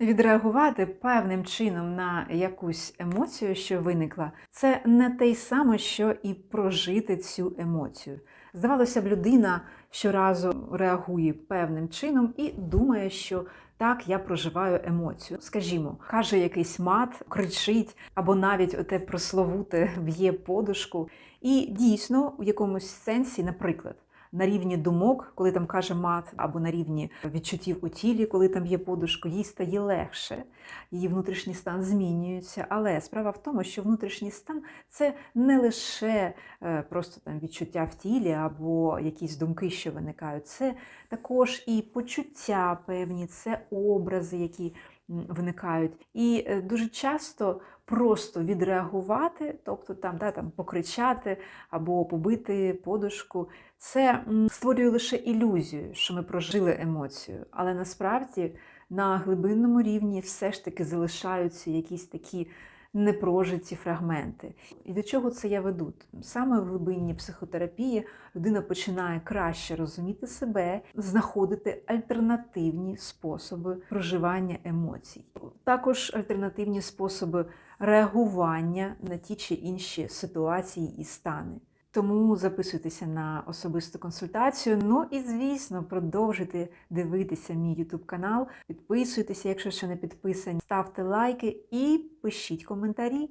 Відреагувати певним чином на якусь емоцію, що виникла, це не те й саме, що і прожити цю емоцію. Здавалося б, людина щоразу реагує певним чином і думає, що так, я проживаю емоцію. Скажімо, каже якийсь мат, кричить, або навіть оте прословуте б'є подушку. І дійсно, в якомусь сенсі, наприклад, на рівні думок, коли там каже мат, або на рівні відчуттів у тілі, коли там є подушку, їй стає легше, її внутрішній стан змінюється. Але справа в тому, що внутрішній стан це не лише е, просто там відчуття в тілі або якісь думки, що виникають, це також і почуття певні, це образи, які виникають. І е, дуже часто просто відреагувати, тобто там, да, там покричати або побити подушку, це створює лише ілюзію, що ми прожили емоцію. Але насправді на глибинному рівні все ж таки залишаються якісь такі непрожиті фрагменти. І до чого це я веду? Саме в глибинній психотерапії людина починає краще розуміти себе, знаходити альтернативні способи проживання емоцій, також альтернативні способи реагування на ті чи інші ситуації і стани. Тому записуйтеся на особисту консультацію. Ну і звісно, продовжуйте дивитися мій YouTube канал. Підписуйтеся, якщо ще не підписані, ставте лайки і пишіть коментарі.